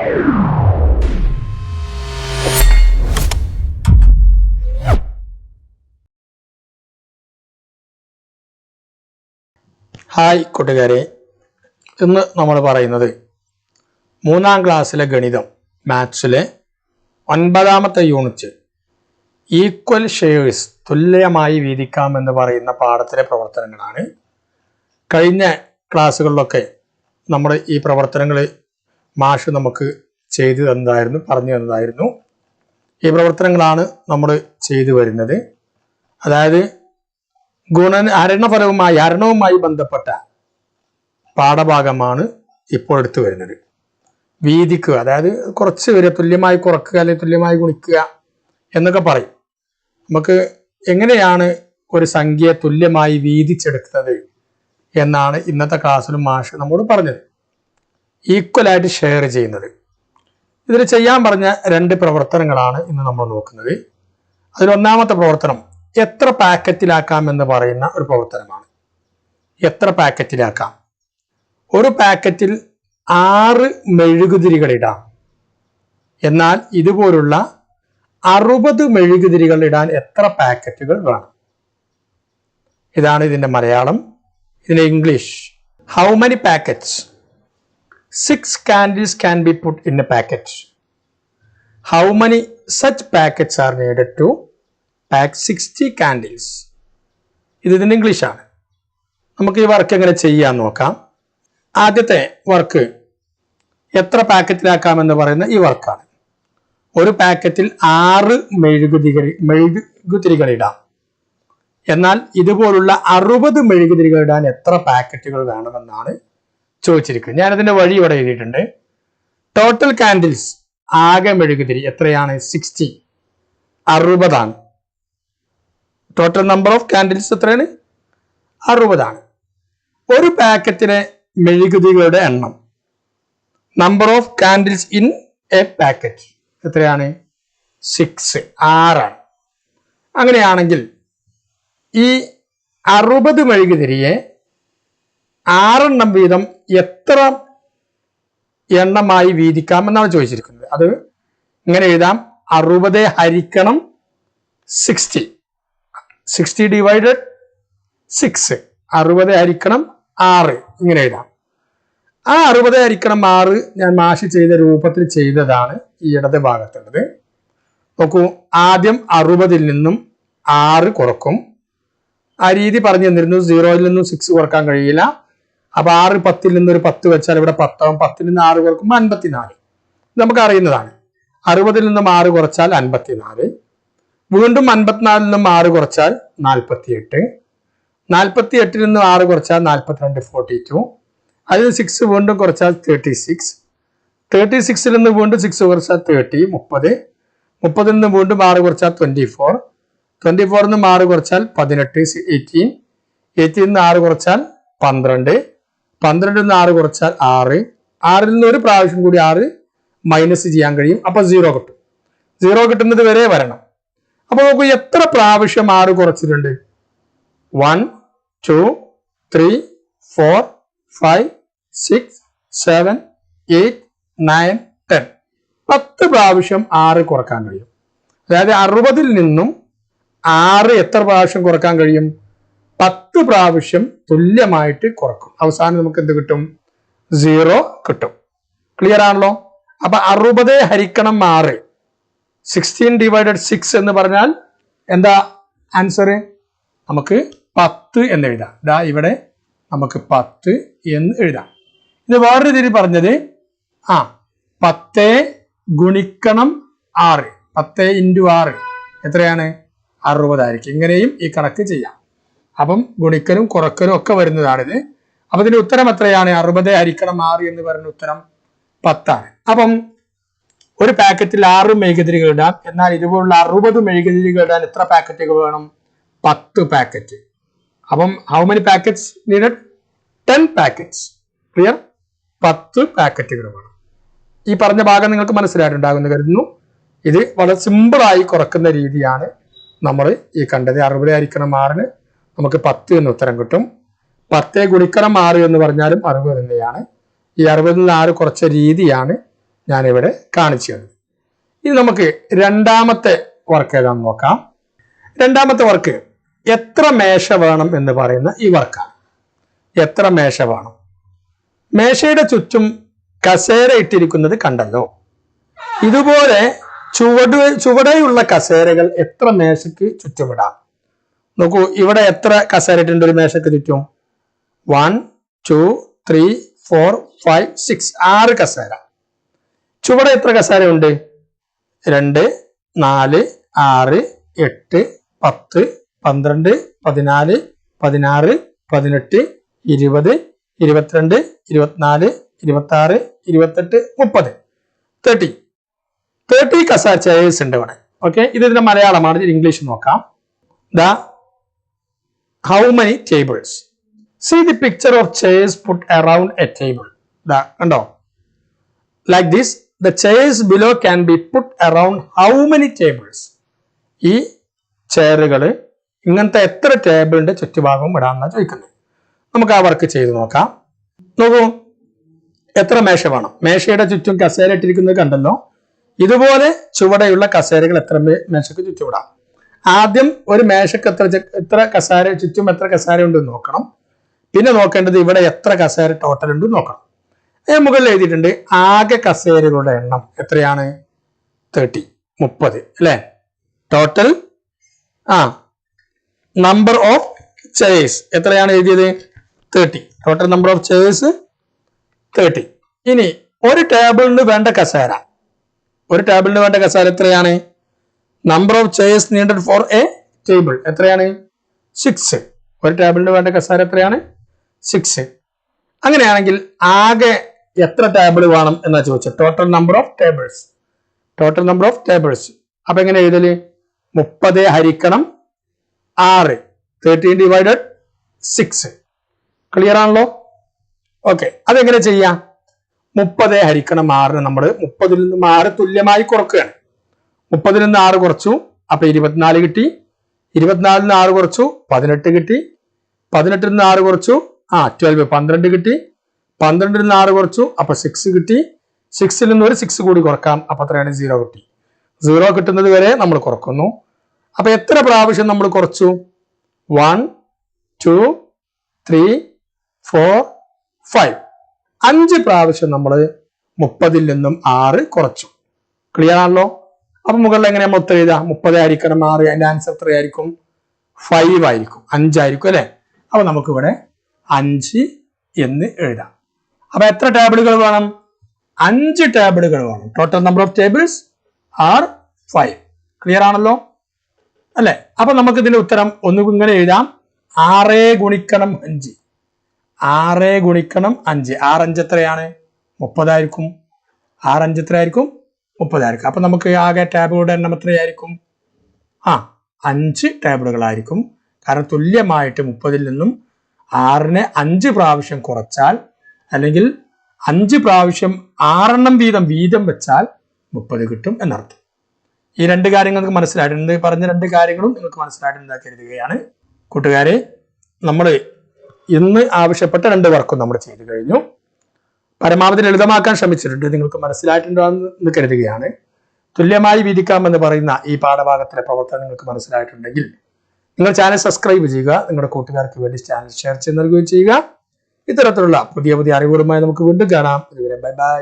Hi കൂട്ടുകാരെ. ഇന്ന് നമ്മൾ പറയുന്നത് മൂന്നാം ക്ലാസ്സിലെ ഗണിതം മാത്സിലെ ഒൻപതാമത്തെ യൂണിറ്റ് ഈക്വൽ ഷെയർസ് തുല്യമായി വീതിക്കാം എന്ന് പറയുന്ന പാഠത്തിലെ പ്രവർത്തനങ്ങളാണ്. കഴിഞ്ഞ ക്ലാസ്സുകളിലൊക്കെ നമ്മൾ ഈ പ്രവർത്തനങ്ങൾ മാഷ് നമുക്ക് ചെയ്തു തന്നതായിരുന്നു പറഞ്ഞു തന്നതായിരുന്നു. ഈ പ്രവർത്തനങ്ങളാണ് നമ്മൾ ചെയ്തു വരുന്നത്. അതായത് ഗുണ ഹരണഫലവുമായി ഹരണവുമായി ബന്ധപ്പെട്ട പാഠഭാഗമാണ് ഇപ്പോൾ എടുത്തു വരുന്നത്. വീതിക്കുക അതായത് കുറച്ച് പേര് തുല്യമായി കുറക്കുക അല്ലെങ്കിൽ തുല്യമായി ഗുണിക്കുക എന്നൊക്കെ പറയും. നമുക്ക് എങ്ങനെയാണ് ഒരു സംഖ്യ തുല്യമായി വീതിച്ചെടുക്കുന്നത് എന്നാണ് ഇന്നത്തെ ക്ലാസ്സിലും മാഷ് നമ്മോട് പറഞ്ഞത്. ഈക്വലായിട്ട് ഷെയർ ചെയ്യുന്നത്. ഇതിൽ ചെയ്യാൻ പറഞ്ഞ രണ്ട് പ്രവർത്തനങ്ങളാണ് ഇന്ന് നമ്മൾ നോക്കുന്നത്. അതിലൊന്നാമത്തെ പ്രവർത്തനം എത്ര പാക്കറ്റിലാക്കാം എന്ന് പറയുന്ന ഒരു പ്രവർത്തനമാണ്. എത്ര പാക്കറ്റിലാക്കാം ഒരു പാക്കറ്റിൽ ആറ് മെഴുകുതിരികൾ ഇടാം. എന്നാൽ ഇതുപോലുള്ള അറുപത് മെഴുകുതിരികൾ ഇടാൻ എത്ര പാക്കറ്റുകൾ വേണം? ഇതാണ് ഇതിന്റെ മലയാളം. ഇതിന്റെ English how many packets six candles can be put in a packet how many such packets are needed to pack sixty candles ഇത് ഇതിന്റെ ഇംഗ്ലീഷാണ് നമുക്ക് ഈ വർക്ക് എങ്ങനെ ചെയ്യാൻ നോക്കാം. ആദ്യത്തെ വർക്ക് എത്ര പാക്കറ്റിലാക്കാമെന്ന് പറയുന്ന ഈ വർക്കാണ് ഒരു പാക്കറ്റിൽ ആറ് മെഴുകുതിരികൾ മെഴുകുതിരികൾ ഇടാം. എന്നാൽ ഇതുപോലുള്ള അറുപത് മെഴുകുതിരികൾ ഇടാൻ എത്ര പാക്കറ്റുകൾ വേണമെന്നാണ് ചോദിച്ചിരിക്കുന്നത് ഞാനതിന്റെ വഴി ഇവിടെ എഴുതിയിട്ടുണ്ട്. ടോട്ടൽ കാൻഡിൽസ് ആകെ മെഴുകുതിരി എത്രയാണ്? സിക്സ്റ്റി അറുപതാണ്. ടോട്ടൽ നമ്പർ ഓഫ് കാൻഡിൽസ് എത്രയാണ്? അറുപതാണ്. ഒരു പാക്കറ്റിലെ മെഴുകുതിരികളുടെ എണ്ണം. Number of candles in a packet എത്രയാണ്? സിക്സ് ആറാണ്. അങ്ങനെയാണെങ്കിൽ ഈ അറുപത് മെഴുകുതിരിയെ ആറെണ്ണം വീതം എത്ര എണ്ണമായി വീതിക്കാം എന്നാണ് ചോദിച്ചിരിക്കുന്നത്. അത് ഇങ്ങനെ എഴുതാം. അറുപത് ഹരിക്കണം സിക്സ്റ്റി സിക്സ്റ്റി ഡിവൈഡഡ് സിക്സ് അറുപത് ഹരിക്കണം ആറ്. ഇങ്ങനെ എഴുതാം. ആ അറുപത് ഹരിക്കണം ആറ് ഞാൻ മാഷി ചെയ്ത രൂപത്തിൽ ചെയ്തതാണ് ഈ ഇടത് ഭാഗത്തുള്ളത്. നോക്കൂ ആദ്യം അറുപതിൽ നിന്നും ആറ് കുറക്കും. ആ രീതി പറഞ്ഞു തന്നിരുന്നു. സീറോയിൽ നിന്നും സിക്സ് കുറയ്ക്കാൻ കഴിയില്ല. അപ്പൊ ആറ് പത്തിൽ നിന്ന് ഒരു പത്ത് വെച്ചാൽ ഇവിടെ പത്താവും. പത്തിൽ നിന്ന് ആറ് കുറക്കുമ്പോൾ അൻപത്തിനാല്. നമുക്ക് അറിയുന്നതാണ്. അറുപതിൽ നിന്നും ആറ് കുറച്ചാൽ അൻപത്തിനാല്. വീണ്ടും അൻപത്തിനാലിൽ നിന്നും ആറ് കുറച്ചാൽ നാൽപ്പത്തിയെട്ട്. നാൽപ്പത്തി എട്ടിൽ നിന്നും ആറ് കുറച്ചാൽ നാൽപ്പത്തിരണ്ട് ഫോർട്ടി ടു അതിൽ സിക്സ് വീണ്ടും കുറച്ചാൽ തേർട്ടി സിക്സ് തേർട്ടി സിക്സിൽ നിന്ന് വീണ്ടും സിക്സ് കുറച്ചാൽ തേർട്ടി മുപ്പത്. മുപ്പതിൽ നിന്ന് വീണ്ടും ആറ് കുറച്ചാൽ ട്വന്റി ഫോർ ട്വന്റി ഫോറിൽ നിന്ന് ആറ് കുറച്ചാൽ പതിനെട്ട് എയ്റ്റീൻ എയ്റ്റീൻ നിന്ന് ആറ് കുറച്ചാൽ പന്ത്രണ്ട്. പന്ത്രണ്ടിൽ നിന്ന് ആറ് കുറച്ചാൽ ആറ്. ആറിൽ നിന്ന് ഒരു പ്രാവശ്യം കൂടി ആറ് മൈനസ് ചെയ്യാൻ കഴിയും. അപ്പൊ സീറോ കിട്ടും. സീറോ കിട്ടുന്നത് വരെ വരണം. അപ്പൊ നോക്കൂ എത്ര പ്രാവശ്യം ആറ് കുറച്ചിട്ടുണ്ട്? One two three four five six seven eight nine ten പത്ത് പ്രാവശ്യം ആറ് കുറയ്ക്കാൻ കഴിയും. അതായത് അറുപതിൽ നിന്നും ആറ് എത്ര പ്രാവശ്യം കുറയ്ക്കാൻ കഴിയും? പത്ത് പ്രാവശ്യം തുല്യമായിട്ട് കുറക്കും. അവസാനം നമുക്ക് എന്ത് കിട്ടും? സീറോ കിട്ടും. ക്ലിയർ ആണല്ലോ? അപ്പൊ അറുപത് ഹരിക്കണം ആറ്. സിക്സ്റ്റീൻ ഡിവൈഡഡ് സിക്സ് എന്ന് പറഞ്ഞാൽ എന്താ? ആൻസർ നമുക്ക് പത്ത് എന്ന് എഴുതാം. ഇതാ ഇവിടെ നമുക്ക് പത്ത് എന്ന് എഴുതാം. ഇത് വേറൊരു രീതി പറഞ്ഞത് ആ പത്ത് ഗുണിക്കണം ആറ്. പത്ത് ഇന്റു ആറ് എത്രയാണ്? അറുപതായിരിക്കും. ഇങ്ങനെയും ഈ കണക്ക് ചെയ്യാം. അപ്പം ഗുണിക്കലും കുറക്കലും ഒക്കെ വരുന്നതാണിത്. അപ്പൊ ഇതിന്റെ ഉത്തരം എത്രയാണ്? അറുപത് ഹരിക്കണം ആറ് എന്ന് പറയുന്ന ഉത്തരം പത്താണ്. അപ്പം ഒരു പാക്കറ്റിൽ ആറ് മെഴുകുതിരികൾ ഇടാം. എന്നാൽ ഇതുപോലുള്ള അറുപത് മെഴുകുതിരികൾ ഇടാൻ എത്ര പാക്കറ്റുകൾ വേണം? പത്ത് പാക്കറ്റ്. അപ്പം how many packets needed ten packets clear പത്ത് പാക്കറ്റുകൾ വേണം. ഈ പറഞ്ഞ ഭാഗം നിങ്ങൾക്ക് മനസ്സിലായിട്ടുണ്ടാകുമെന്ന് കരുതുന്നു. ഇത് വളരെ സിമ്പിളായി കുറക്കുന്ന രീതിയാണ് നമ്മൾ ഈ കണ്ടത്. അറുപത് ആയിരിക്കണം ആറിന് നമുക്ക് പത്ത് എന്ന് ഉത്തരം കിട്ടും. പത്തേ ഗുണിക്കണം ആറ് എന്ന് പറഞ്ഞാലും അറുപത് തന്നെയാണ്. ഈ അറുപതിൽ നിന്ന് ആറ് കുറച്ച രീതിയാണ് ഞാനിവിടെ കാണിച്ചു തന്നത് ഇനി നമുക്ക് രണ്ടാമത്തെ വർക്ക് ഏതാണെന്ന് നോക്കാം. രണ്ടാമത്തെ വർക്ക് എത്ര മേശ വേണം എന്ന് പറയുന്ന ഈ വർക്കാണ്. എത്ര മേശ വേണം? മേശയുടെ ചുറ്റും കസേര ഇട്ടിരിക്കുന്നത് കണ്ടല്ലോ. ഇതുപോലെ ചുവട് ചുവടെയുള്ള കസേരകൾ എത്ര മേശയ്ക്ക് ചുറ്റുമിടാം നോക്കൂ ഇവിടെ എത്ര കസേരയിട്ടുണ്ട് ഒരു മേശക്ക് ചുറ്റും. One two three four five six ആറ് കസേര. ചുവടെ എത്ര കസേര ഉണ്ട് രണ്ട് നാല് ആറ് എട്ട് പത്ത് പന്ത്രണ്ട് പതിനാല് പതിനാറ് പതിനെട്ട് ഇരുപത് ഇരുപത്തിരണ്ട് ഇരുപത്തിനാല് ഇരുപത്തി ആറ് ഇരുപത്തെട്ട് മുപ്പത്. തേർട്ടി തേർട്ടി കസാര ചെയേഴ്സ് ഉണ്ട് ഇവിടെ. ഓക്കെ ഇത് ഇതിന്റെ മലയാളമാണ്. ഇംഗ്ലീഷ് നോക്കാം. The how many tables see the picture of chairs put around a table ഇതാ കണ്ടോ? Like this the chairs below can be put around how many tables ഈ ചെയറുകൾ ഇങ്ങനത്തെ എത്ര ടേബിളിന്റെ ചുറ്റുഭാഗവും ഇടാമെന്നാണ് ചോദിക്കുന്നത് നമുക്ക് ആ വർക്ക് ചെയ്ത് നോക്കാം. നോക്കൂ എത്ര മേശ വേണം? മേശയുടെ ചുറ്റും കസേര ഇട്ടിരിക്കുന്നത് കണ്ടല്ലോ. ഇതുപോലെ ചുവടെയുള്ള കസേരകൾ എത്ര മേശക്ക് ചുറ്റുവിടാം ആദ്യം ഒരു മേശക്ക് എത്ര എത്ര കസേര ചുറ്റും എത്ര കസാര ഉണ്ടെന്ന് നോക്കണം. പിന്നെ നോക്കേണ്ടത് ഇവിടെ എത്ര കസേര ടോട്ടൽ ഉണ്ട് നോക്കണം. അതിന് മുകളിൽ എഴുതിയിട്ടുണ്ട് ആകെ കസേരകളുടെ എണ്ണം എത്രയാണ്? തേർട്ടി മുപ്പത് അല്ലേ? ടോട്ടൽ ആ നമ്പർ ഓഫ് ചെയേഴ്സ് എത്രയാണ് എഴുതിയത്? Thirty total number of chairs thirty ഇനി ഒരു ടേബിളിന് വേണ്ട കസേര. ഒരു ടേബിളിന് വേണ്ട കസേര എത്രയാണ്? Number of chairs needed for a table എത്രയാണ്? സിക്സ് ഒരു ടേബിളിന് വേണ്ട കസാര എത്രയാണ്? സിക്സ് അങ്ങനെയാണെങ്കിൽ ആകെ എത്ര ടേബിൾ വേണം എന്നാ ചോദിച്ചത്? Total number of tables total number of tables അപ്പൊ എങ്ങനെ എഴുതൽ? മുപ്പത് ഹരിക്കണം ആറ്. തേർട്ടീൻ ഡിവൈഡഡ് സിക്സ് ക്ലിയർ ആണല്ലോ? ഓക്കെ അതെങ്ങനെ ചെയ്യാം? മുപ്പത് ഹരിക്കണം ആറിന് നമ്മൾ മുപ്പതിൽ നിന്ന് ആറ് തുല്യമായി കുറക്കുകയാണ്. മുപ്പതിൽ നിന്ന് ആറ് കുറച്ചു അപ്പൊ ഇരുപത്തിനാല് കിട്ടി. ഇരുപത്തിനാലിൽ നിന്ന് ആറ് കുറച്ചു പതിനെട്ട് കിട്ടി. പതിനെട്ടിൽ നിന്ന് ആറ് കുറച്ചു ആ ട്വൽവ് പന്ത്രണ്ട് കിട്ടി. പന്ത്രണ്ടിൽ നിന്ന് ആറ് കുറച്ചു അപ്പൊ സിക്സ് കിട്ടി. സിക്സിൽ നിന്ന് ഒരു സിക്സ് കൂടി കുറക്കാം അപ്പൊ അത്രയാണ് സീറോ കിട്ടി. സീറോ കിട്ടുന്നത് വരെ നമ്മൾ കുറക്കുന്നു. അപ്പൊ എത്ര പ്രാവശ്യം നമ്മൾ കുറച്ചു? One two three four five അഞ്ച് പ്രാവശ്യം നമ്മൾ മുപ്പതിൽ നിന്നും ആറ് കുറച്ചു. ക്ലിയർ ആണല്ലോ? അപ്പൊ മുകളിൽ എങ്ങനെ മൊത്തം എഴുതാം? മുപ്പത് ആയിരിക്കണം ആറ് അതിന്റെ ആൻസർ എത്രയായിരിക്കും ഫൈവ് ആയിരിക്കും അഞ്ചായിരിക്കും അല്ലെ? അപ്പൊ നമുക്കിവിടെ അഞ്ച് എന്ന് എഴുതാം. അപ്പൊ എത്ര ടേബിളുകൾ വേണം? അഞ്ച് ടേബിളുകൾ വേണം. Total number of tables are five clear ആണല്ലോ? അല്ലെ? അപ്പൊ നമുക്ക് ഇതിന്റെ ഉത്തരം ഒന്ന് ഇങ്ങനെ എഴുതാം. ആറ് ഗുണിക്കണം അഞ്ച്. ആറ് ഗുണിക്കണം അഞ്ച്. ആറഞ്ച് എത്രയാണ്? മുപ്പതായിരിക്കും ആറഞ്ച് എത്രയായിരിക്കും മുപ്പതായിരിക്കും അപ്പം നമുക്ക് ആകെ ടാബുകളുടെ എണ്ണം എത്രയായിരിക്കും? ആ അഞ്ച് ടാബുകളായിരിക്കും കാരണം തുല്യമായിട്ട് മുപ്പതിൽ നിന്നും ആറിനെ അഞ്ച് പ്രാവശ്യം കുറച്ചാൽ അല്ലെങ്കിൽ അഞ്ച് പ്രാവശ്യം ആറെണ്ണം വീതം വീതം വെച്ചാൽ മുപ്പത് കിട്ടും എന്നർത്ഥം. ഈ രണ്ട് കാര്യങ്ങൾ നിങ്ങൾക്ക് മനസ്സിലായിട്ടുണ്ട് പറഞ്ഞ രണ്ട് കാര്യങ്ങളും നിങ്ങൾക്ക് മനസ്സിലായിട്ടുണ്ട് കരുതുകയാണ് കൂട്ടുകാരെ നമ്മൾ ഇന്ന് ആവശ്യപ്പെട്ട രണ്ട് വർക്കും നമ്മൾ ചെയ്തു കഴിഞ്ഞു. പരമാവധി ലളിതമാക്കാൻ ശ്രമിച്ചിട്ടുണ്ട്. നിങ്ങൾക്ക് മനസ്സിലായിട്ടുണ്ടോ എന്ന് കരുതുകയാണ്. തുല്യമായി വിധിക്കാമെന്ന് പറയുന്ന ഈ പാഠഭാഗത്തിലെ പ്രവർത്തനം നിങ്ങൾക്ക് മനസ്സിലായിട്ടുണ്ടെങ്കിൽ നിങ്ങൾ ചാനൽ സബ്സ്ക്രൈബ് ചെയ്യുക നിങ്ങളുടെ കൂട്ടുകാർക്ക് വേണ്ടി ചാനൽ ഷെയർ ചെയ്ത് നൽകുകയും ചെയ്യുക. ഇത്തരത്തിലുള്ള പുതിയ പുതിയ അറിവുകളുമായി നമുക്ക് വീണ്ടും കാണാം. ഇതുവരെ ബൈ ബൈ